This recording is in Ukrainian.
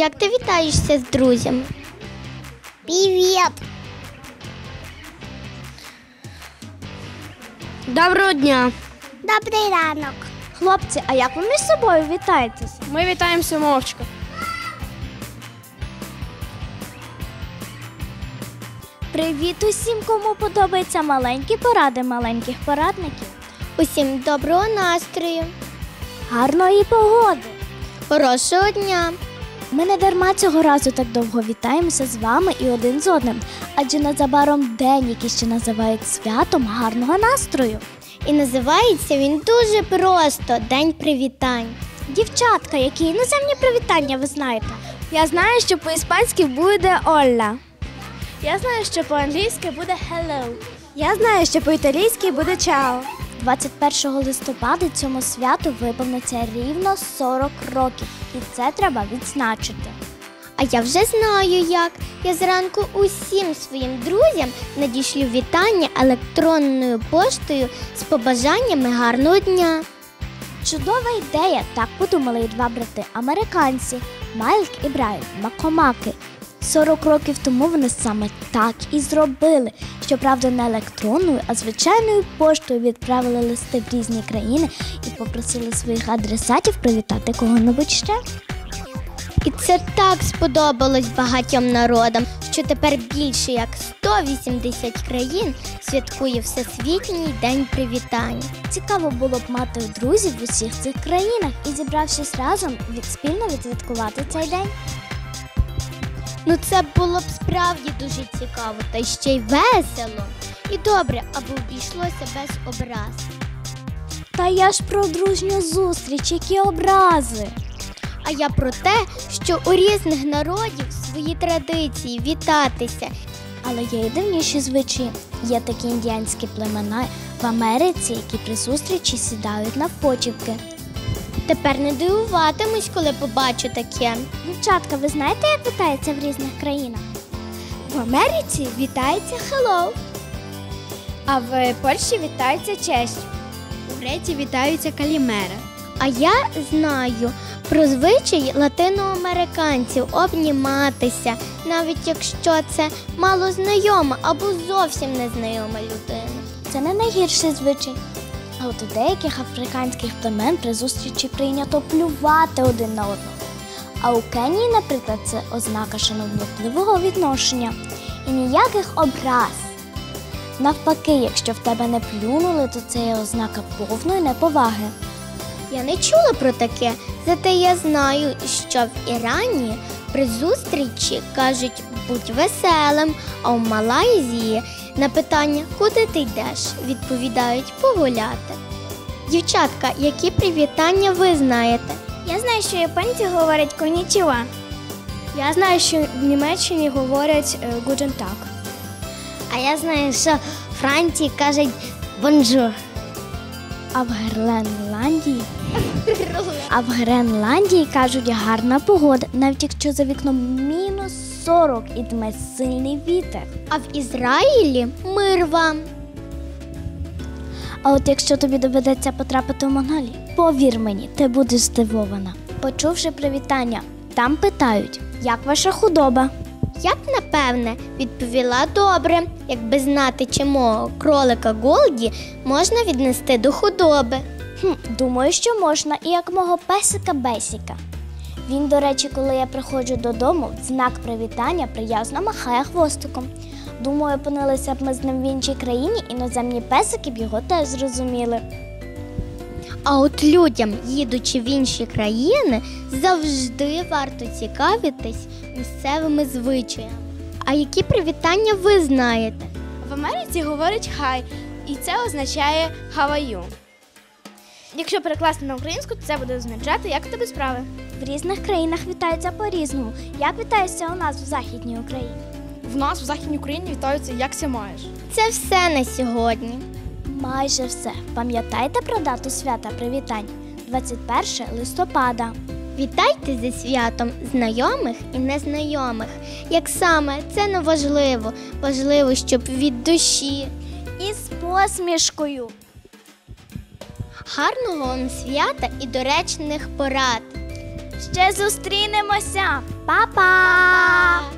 Як ти вітаєшся з друзями? Привет! Доброго дня! Добрий ранок. Хлопці, а як ви між собою вітаєтесь? Ми вітаємося мовчки. Привіт усім, кому подобаються маленькі поради маленьких порадників. Усім доброго настрою, Гарної погоди! хорошого дня! Ми не дарма цього разу так довго вітаємося з вами і один з одним, адже незабаром день, який ще називають святом гарного настрою. І називається він дуже просто День привітань. Дівчатка, які іноземні привітання ви знаєте? Я знаю, що по-іспанськи буде Олла. Я знаю, що по-англійськи буде hello. Я знаю, що по-італійськи буде чао. 21 листопада цьому святу виповниться рівно 40 років, і це треба відзначити. А я вже знаю як. Я зранку усім своїм друзям надішлю вітання електронною поштою з побажаннями гарного дня. Чудова ідея, так подумали і два брати американці Майлк і Брайан Макомаки. 40 років тому вони саме так і зробили. Щоправда, не електронною, а звичайною поштою відправили листи в різні країни і попросили своїх адресатів привітати кого-небудь ще. І це так сподобалось багатьом народам, що тепер більше як 180 країн святкує Всесвітній день привітань. Цікаво було б мати друзів в усіх цих країнах і зібравшись разом від спільно відсвяткувати цей день. Ну це було б справді дуже цікаво та ще й весело. І добре, аби обійшлося без образ. Та я ж про дружню зустріч, які образи. А я про те, що у різних народів свої традиції вітатися. Але є і дивніші звичаї. Є такі індіанські племена в Америці, які при зустрічі сідають на навпочіпки. Тепер не дивуватимусь, коли побачу таке. Дівчатка, ви знаєте, як вітається в різних країнах? В Америці вітається hello, а в Польщі вітається честь. У Греції вітаються калімера. А я знаю про звичай латиноамериканців обніматися, навіть якщо це мало знайома або зовсім незнайома людина. Це не найгірший звичай. А от у деяких африканських племен при зустрічі прийнято плювати один на одного. А у Кенії, наприклад, це ознака шановливого відношення і ніяких образ. Навпаки, якщо в тебе не плюнули, то це є ознака повної неповаги. Я не чула про таке, зате я знаю, що в Ірані при зустрічі кажуть будь веселим, а в Малайзії на питання куди ти йдеш, відповідають погуляти. Дівчатка, які привітання ви знаєте? Я знаю, що японці говорять конічіва. Я знаю, що в Німеччині говорять гуден так. А я знаю, що в Франції кажуть бонжур. А в Гренландії А в Гренландії кажуть гарна погода, навіть якщо за вікном мінус 40 і дме сильний вітер. А в Ізраїлі мир вам. А от якщо тобі доведеться потрапити в Монголію, повір мені, ти будеш здивована. Почувши привітання, там питають, як ваша худоба? Я б напевне відповіла добре, якби знати, чи мого кролика Голді можна віднести до худоби. Хм, думаю, що можна, і як мого песика Бесіка. Він, до речі, коли я приходжу додому, в знак привітання приязно махає хвостиком. Думаю, опинилися б ми з ним в іншій країні, іноземні песики б його теж зрозуміли. А от людям, їдучи в інші країни, завжди варто цікавитись місцевими звичаями. А які привітання ви знаєте? В Америці говорять хай, і це означає you. Якщо перекласти на українську, то це буде означати, як у тебе справи. В різних країнах вітаються по-різному. Як вітаються у нас в Західній Україні? В нас в Західній Україні вітаються як ся маєш. Це все на сьогодні. Майже все. Пам'ятайте про дату свята привітань 21 листопада. Вітайте зі святом знайомих і незнайомих. Як саме це не важливо. Важливо, щоб від душі. І з посмішкою. Гарного вам свята і доречних порад. Ще зустрінемося! Па-па!